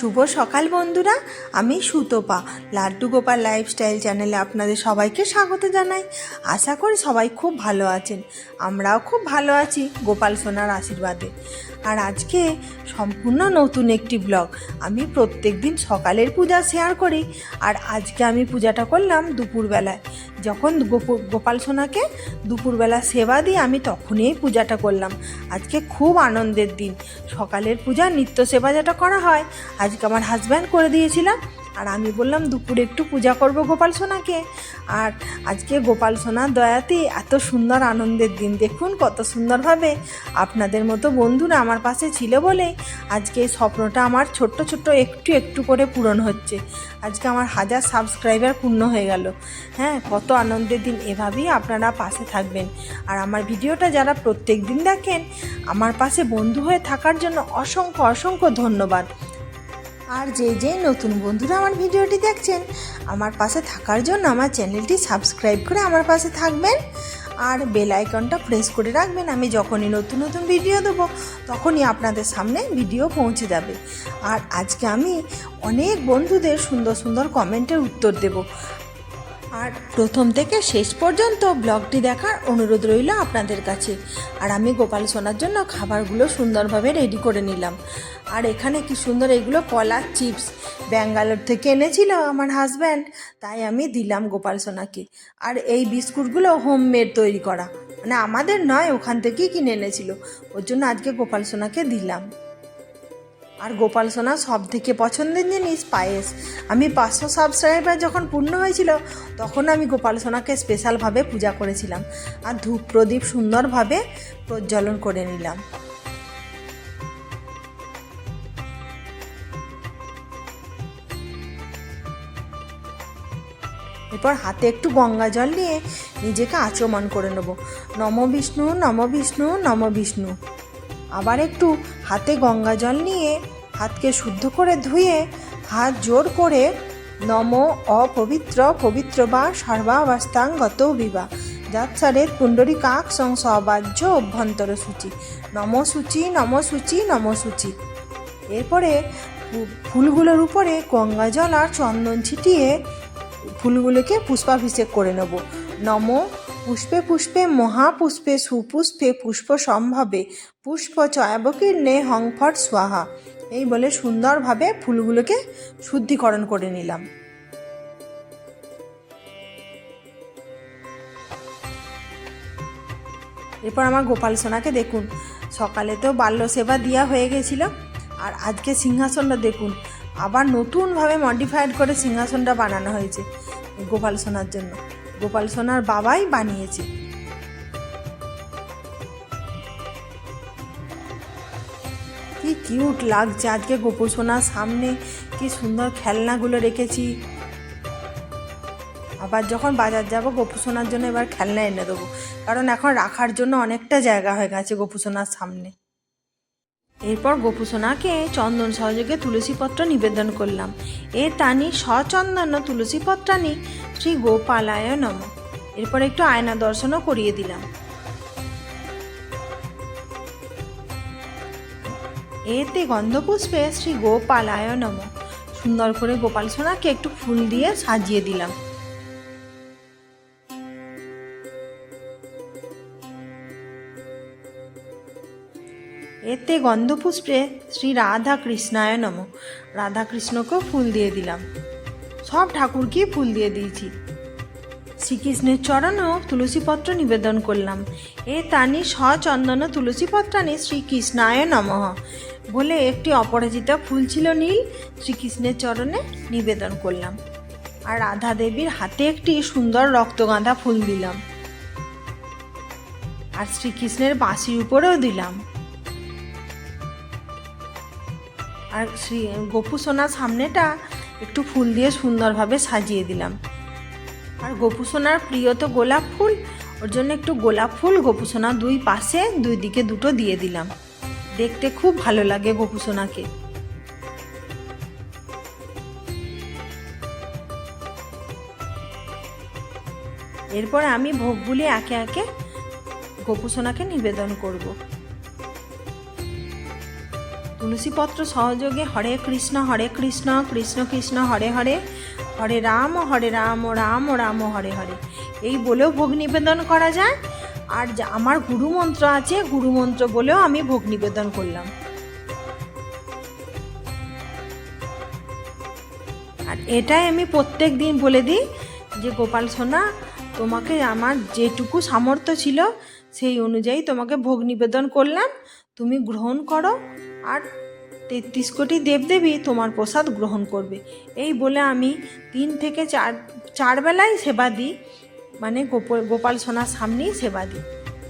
শুভ সকাল বন্ধুরা, আমি সুতপা। লাড্ডু গোপাল লাইফস্টাইল চ্যানেলে আপনাদের সবাইকে স্বাগত জানাই। আশা করি সবাই খুব ভালো আছেন। আমরাও খুব ভালো আছি গোপাল সোনার আশীর্বাদে। আর আজকে সম্পূর্ণ নতুন একটি ব্লগ। আমি প্রত্যেক দিন সকালের পূজা শেয়ার করি। আর আজকে আমি পূজাটা করলাম দুপুরবেলায়। যখন গোপু- গোপাল সোনাকে দুপুরবেলা সেবা দিয়ে আমি তখনই পূজাটা করলাম। আজকে খুব আনন্দের দিন। সকালের পূজা নিত্য সেবা যেটা করা হয়, আজকে আমার হাজব্যান্ড করে দিয়েছিলাম। আর আমি বললাম, দুপুরে একটু পূজা করব গোপাল সোনাকে। আর আজকে গোপাল সোনার দয়াতে এত সুন্দর আনন্দের দিন। দেখুন কত সুন্দরভাবে আপনাদের মতো বন্ধুরা আমার পাশে ছিল বলে আজকে স্বপ্নটা আমার ছোট্ট ছোট্ট একটু একটু করে পূরণ হচ্ছে। আজকে আমার হাজার সাবস্ক্রাইবার পূর্ণ হয়ে গেল। হ্যাঁ কত আনন্দের দিন এভাবেই আপনারা পাশে থাকবেন। আর আমার ভিডিওটা যারা প্রত্যেক দিন দেখেন, আমার পাশে বন্ধু হয়ে থাকার জন্য অসংখ্য অসংখ্য ধন্যবাদ। আর যে যে নতুন বন্ধুরা আমার ভিডিওটি দেখছেন, আমার পাশে থাকার জন্য আমার চ্যানেলটি সাবস্ক্রাইব করে আমার পাশে থাকবেন। আর বেল আইকনটা প্রেস করে রাখবেন, আমি যখনই নতুন নতুন ভিডিও দেবো, তখনই আপনাদের সামনে ভিডিও পৌঁছে যাবে। আর আজকে আমি অনেক বন্ধুদের সুন্দর সুন্দর কমেন্টের উত্তর দেব। আর প্রথম থেকে শেষ পর্যন্ত ব্লগটি দেখার অনুরোধ রইল আপনাদের কাছে। আর আমি গোপাল সোনার জন্য খাবারগুলো সুন্দরভাবে রেডি করে নিলাম। আর এখানে কি সুন্দর এগুলো কলার চিপস। ব্যাঙ্গালোর থেকে এনেছিল আমার হাজব্যান্ড তাই আমি দিলাম গোপাল সোনাকে। আর এই বিস্কুটগুলো হোমমেড তৈরি করা। মানে আমাদের নয়, ওখান থেকেই কিনে এনেছিল। ওর জন্য আজকে গোপাল সোনাকে দিলাম। আর গোপাল সোনা সব থেকে পছন্দের জিনিস পায়েস। আমি পাঁচশো সাবস্ক্রাইবার যখন পূর্ণ হয়েছিল, তখন আমি গোপাল সোনাকে স্পেশালভাবে পূজা করেছিলাম আর ধূপ প্রদীপ সুন্দরভাবে প্রজ্বলন করে নিলাম। এরপর হাতে একটু গঙ্গা জল নিয়ে নিজেকে আচমন করে নেব। নম বিষ্ণু নম বিষ্ণু নম বিষ্ণু। আবার একটু হাতে গঙ্গা জল নিয়ে হাতকে শুদ্ধ করে ধুয়ে হাত জোর করে নম অপবিত্র পবিত্র বা সর্বাবস্থাঙ্গত বিবা যাচ্ছারে পুণ্ডরী কাক সংস অবাহ্য অভ্যন্তর সূচি। নম সূচি নম সূচি নম সূচি। এরপরে ফুলগুলোর উপরে গঙ্গা জল আর চন্দন ছিটিয়ে ফুলগুলোকে পুষ্পাভিষেক করে নেব। নম পুষ্পে পুষ্পে মহাপুষ্পে সুপুষ্পে পুষ্প সম্ভবে, পুষ্প চয়াবকীর্ণে হংফট স্বাহা। এই বলে সুন্দরভাবে ফুলগুলোকে শুদ্ধিকরণ করে নিলাম। এরপর আমার গোপাল সোনাকে দেখুন। সকালে তো বাল্য সেবা দেওয়া হয়ে গেছিল। আর আজকে সিংহাসনটা দেখুন। আবার নতুনভাবে মডিফাইড করে সিংহাসনটা বানানো হয়েছে গোপাল সোনার জন্য। গোপাল সোনার বাবাই বানিয়েছে। কি কিউট লাগছে আজকে গোপু সোনার সামনে, কি সুন্দর খেলনাগুলো রেখেছি। আবার যখন বাজার যাব গোপু সোনার জন্য এবার খেলনা এনে দেবো। কারণ এখন রাখার জন্য অনেকটা জায়গা হয়ে গেছে গোপু সোনার সামনে। এরপর গোপু সোনাকে চন্দন সহযোগে তুলসীপত্র নিবেদন করলাম। এ তানি সচন্দন তুলসীপত্রানি শ্রী গোপালায় নম। এরপর একটু আয়না দর্শনও করিয়ে দিলাম। এতে গন্ধপুষ্পে শ্রী গোপালায় নম। সুন্দর করে গোপাল সোনাকে একটু ফুল দিয়ে সাজিয়ে দিলাম। এতে গন্ধপুষ্পে শ্রী রাধা কৃষ্ণায় নম। রাধা কৃষ্ণকেও ফুল দিয়ে দিলাম। সব ঠাকুরকেই ফুল দিয়ে দিয়েছি। শ্রীকৃষ্ণের চরণেও তুলসীপত্র নিবেদন করলাম। এ তানি সচন্দন তুলসীপত্রানি শ্রীকৃষ্ণায় নমঃ। বলে একটি অপরাজিতা ফুল ছিল নীল, শ্রীকৃষ্ণের চরণে নিবেদন করলাম। আর রাধা দেবীর হাতে একটি সুন্দর রক্তগাঁদা ফুল দিলাম। আর শ্রীকৃষ্ণের বাঁশির উপরেও দিলাম। আর শ্রী গোপু সোনার সামনেটা একটু ফুল দিয়ে সুন্দরভাবে সাজিয়ে দিলাম। আর গোপু সোনার প্রিয় তো গোলাপ ফুল, ওর জন্য একটু গোলাপ ফুল গোপু সোনা দুই পাশে, দুই দিকে দুটো দিয়ে দিলাম। দেখতে খুব ভালো লাগে গোপু সোনাকে। এরপর আমি ভোগগুলি একে একে গোপু সোনাকে নিবেদন করব। তুলসীপত্র সহযোগে হরে কৃষ্ণ হরে কৃষ্ণ কৃষ্ণ কৃষ্ণ, হরে হরে হরে রাম হরে রাম রাম রাম, হরে হরে। এই বলেও ভোগ নিবেদন করা যায়। আর আমার গুরু মন্ত্র আছে, গুরু মন্ত্র বলেও আমি ভোগ নিবেদন করলাম। আর এটাই আমি প্রত্যেক দিন বলে দিই যে, গোপাল সোনা, তোমাকে আমার যেটুকু সামর্থ্য ছিল, সেই অনুযায়ী তোমাকে ভোগ নিবেদন করলাম। তুমি গ্রহণ করো। আর তেত্রিশ কোটি দেবদেবী তোমার প্রসাদ গ্রহণ করবে। এই বলে আমি তিন থেকে চার চার বেলায় সেবা দিই মানে গোপ- গোপাল সোনার সামনেই সেবা দিই,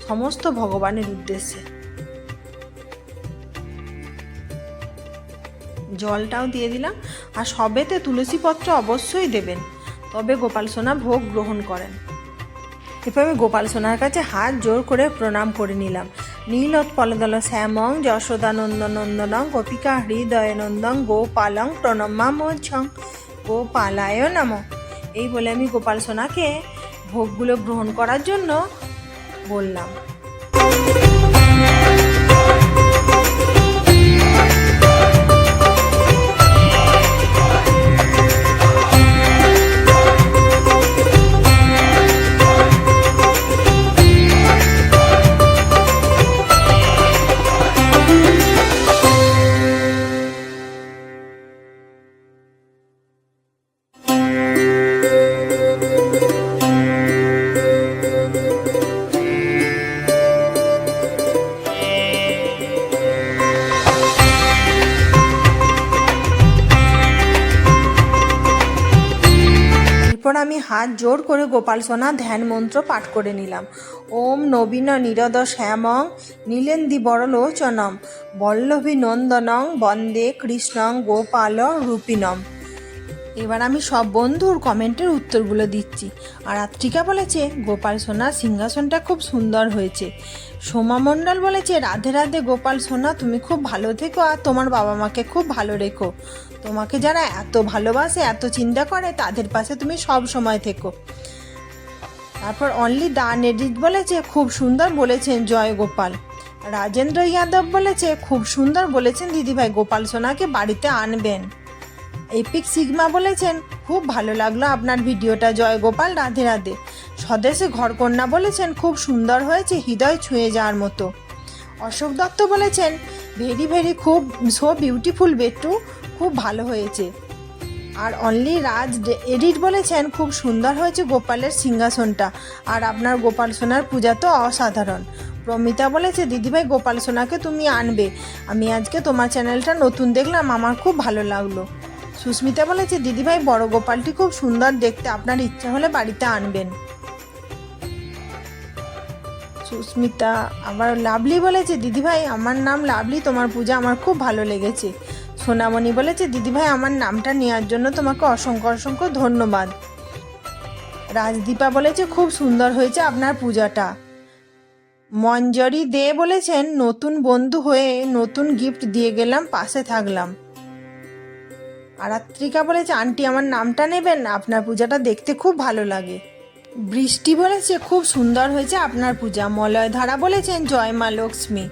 সমস্ত ভগবানের উদ্দেশ্যে। জলটাও দিয়ে দিলাম, আর সবেতে তুলসী পত্র অবশ্যই দেবেন, তবে গোপাল সোনা ভোগ গ্রহণ করেন। এরপর আমি গোপাল সোনার কাছে হাত জোর করে প্রণাম করে নিলাম। নীলোৎপলদল শ্যামং যশোদানন্দ নন্দনং গোপিকা হৃদয় নন্দন গোপালং প্রণমামোছং গোপালায় নম এই বলে আমি গোপাল সোনাকে ভোগগুলো গ্রহণ করার জন্য বললাম। এরপর আমি হাত জোর করে গোপাল সোনা ধ্যান মন্ত্র পাঠ করে নিলাম। ওম নবীন নিরদ শ্যামং নীলেন্দি বরলোচনম বল্লভী নন্দনং বন্দে কৃষ্ণং গোপাল রূপিণম এবার আমি সব বন্ধুর কমেন্টের উত্তরগুলো দিচ্ছি। আর আত্রিকা বলেছে, গোপাল সোনার সিংহাসনটা খুব সুন্দর হয়েছে। সোমা মণ্ডল বলেছে, রাধে রাধে গোপাল সোনা, তুমি খুব ভালো থেকো আর তোমার বাবা মাকে খুব ভালো রেখো। তোমাকে যারা এত ভালোবাসে, এত চিন্তা করে, তাদের পাশে তুমি সব সময় থেকো। তারপর অনলি দান এডিট বলেছে, খুব সুন্দর বলেছেন জয় গোপাল। রাজেন্দ্র যাদব বলেছে, খুব সুন্দর বলেছেন দিদিভাই, গোপাল সোনাকে বাড়িতে আনবেন। এপিক সিগমা বলেছেন, খুব ভালো লাগল আপনার ভিডিওটা জয় গোপাল রাধে রাধে। স্বদেশে ঘরকন্যা বলেছেন, খুব সুন্দর হয়েছে, হৃদয় ছুঁয়ে যাওয়ার মতো। অশোক দত্ত বলেছেন, ভেরি ভেরি, খুব সো বিউটিফুল বেটু, খুব ভালো হয়েছে। আর অনলি রাজ এডিট বলেছেন, খুব সুন্দর হয়েছে গোপালের সিংহাসনটা। আর আপনার গোপাল সোনার পূজা তো অসাধারণ। প্রমিতা বলেছে, দিদিভাই, গোপাল সোনাকে তুমি আনবে। আমি আজকে তোমার চ্যানেলটা নতুন দেখলাম, আমার খুব ভালো লাগল। সুস্মিতা বলেছে দিদিভাই, বড় গোপালটি খুব সুন্দর দেখতে। আপনার ইচ্ছা হলে বাড়িতে আনবেন। সুস্মিতা আবার লাভলি বলেছে দিদিভাই, আমার নাম লাভলি। তোমার পূজা আমার খুব ভালো লেগেছে। সোনামণি বলেছে দিদিভাই, আমার নামটা নেওয়ার জন্য তোমাকে অসংখ্য অসংখ্য ধন্যবাদ। রাজদীপা বলেছে খুব সুন্দর হয়েছে আপনার পূজাটা। মঞ্জরি দে বলেছেন, নতুন বন্ধু হয়ে নতুন গিফট দিয়ে গেলাম, পাশে থাকলাম। আরাত্রিকা বলেছে, আন্টি, আমার নামটা নেবেন? আপনার পূজাটা দেখতে খুব ভালো লাগে। বৃষ্টি বলেছে, খুব সুন্দর হয়েছে আপনার পূজা। মলয় ধারা বলেছেন, জয় মা লক্ষ্মী।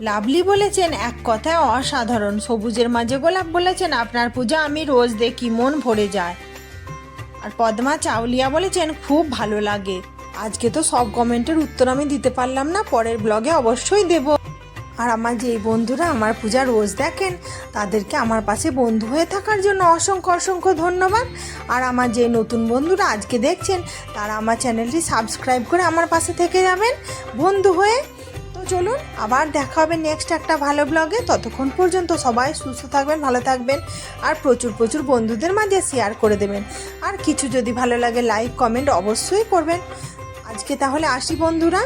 লাভলি বলেছেন, এক কথায় অসাধারণ। সবুজের মাঝে গোলাপ বলেছেন, আপনার পূজা আমি রোজ দেখি, মন ভরে যায়। আর পদ্মা চাউলিয়া বলেছেন, খুব ভালো লাগে। আজকে তো সব কমেন্টের উত্তর আমি দিতে পারলাম না, পরের ব্লগে অবশ্যই দেব। আর আমার যেই বন্ধুরা, আমার পূজা রোজ দেখেন, তাদেরকে আমার পাশে বন্ধু হয়ে থাকার জন্য অসংখ্য অসংখ্য ধন্যবাদ। আর আমার যে নতুন বন্ধুরা আজকে দেখছেন, তারা আমার চ্যানেলটি সাবস্ক্রাইব করে আমার পাশে থেকে যাবেন, বন্ধু হয়ে। তো চলুন, আবার দেখা হবে নেক্সট একটা ভালো ব্লগে ততক্ষণ পর্যন্ত সবাই সুস্থ থাকবেন, ভালো থাকবেন, আর প্রচুর প্রচুর বন্ধুদের মাঝে শেয়ার করে দেবেন। আর কিছু যদি ভালো লাগে লাইক কমেন্ট অবশ্যই করবেন। আজকে তাহলে আসি, বন্ধুরা।